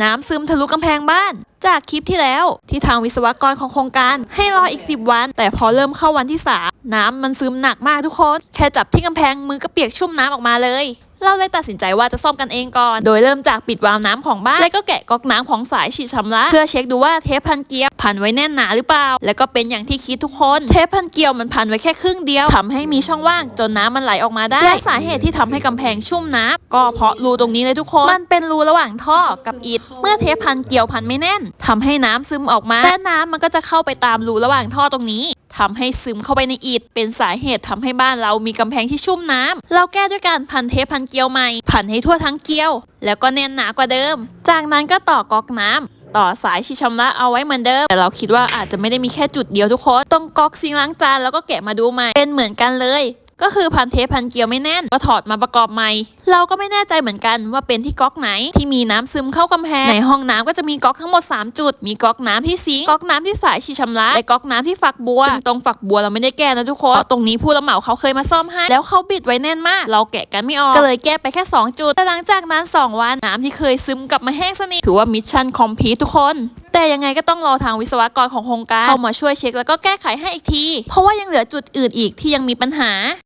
น้ำซึมทะลุกำแพงบ้าน จากคลิปที่แล้วที่ทางวิศวกรของโครงการ ให้รออีก 10 วัน แต่พอเริ่มเข้าวันที่ 3 น้ำมันซึมหนักมากทุกคน แค่จับที่กำแพงมือก็เปียกชุ่มน้ำออกมาเลย เราเลยตัดสินใจว่าจะซ่อมกันเองก่อน โดยเริ่มจากปิดวาล์วน้ำของบ้าน แล้วก็แกะก๊อกน้ำของสายฉีดชำระเพื่อเช็คดูว่าเทปพันเกลียวพันไว้แน่นหนาหรือเปล่า แล้วก็เป็นอย่างที่คิดทุกคน เทปพันเกลียวมันพันไว้แค่ครึ่งเดียวทำให้มีช่องว่างจนน้ำมันไหลออกมาได้และสาเหตุที่ทำให้กำแพงชุ่มน้ำก็เพราะรูตรงนี้เลยทุกคน มันเป็นรูระหว่างท่อกับอิฐ เมื่อเทปพันเกลียวพันไม่แน่นทำให้น้ำซึมออกมาและน้ำมันก็จะเข้าไปตามรูระหว่างท่อตรงนี้ ทำให้ซึมเข้าไปในอิฐเป็นสาเหตุทำให้บ้านเรามีกำแพงที่ชุ่มน้ำเราแก้ด้วยการพันเทปพันเกลียวใหม่ พันให้ทั่วทั้งเกลียว แล้วก็แน่นหนากว่าเดิม จากนั้นก็ต่อก๊อกน้ำต่อสายชีชำระเอาไว้เหมือนเดิม แต่เราคิดว่าอาจจะไม่ได้มีแค่จุดเดียวทุกคน ต้องก๊อกซิงล้างจานแล้วก็แกะมาดูใหม่ เป็นเหมือนกันเลย ก็คือพันเทปพันเกลียวไม่แน่น ก็ถอดมาประกอบใหม่ เราก็ไม่แน่ใจเหมือนกันว่าเป็นที่ก๊อกไหนที่มีน้ำซึมเข้ากำแพง ในห้องน้ำก็จะมีก๊อกทั้งหมด 3 จุด มีก๊อกน้ำที่ซิงก๊อกน้ำที่สายฉีดชำระและก๊อกน้ำที่ฝักบัวซึ่งตรงฝักบัวเราไม่ได้แก้นะทุกคนตรงนี้ผู้รับเหมาเขาเคยมาซ่อมให้แล้วเขาบิดไว้แน่นมาก เราแกะกันไม่ออกก็เลยแก้ไปแค่ 2 จุดแต่หลังจากนั้น 2 วันน้ำที่เคยซึมกลับมาแห้งสนิทถือว่ามิชชั่นคอมพลีททุกคนแต่ยังไงก็ต้องรอทางวิศวกรของโครงการเข้ามาช่วยเช็คแล้วก็แก้ไขให้อีกที เพราะว่ายังเหลือจุดอื่นอีกที่ยังมีปัญหา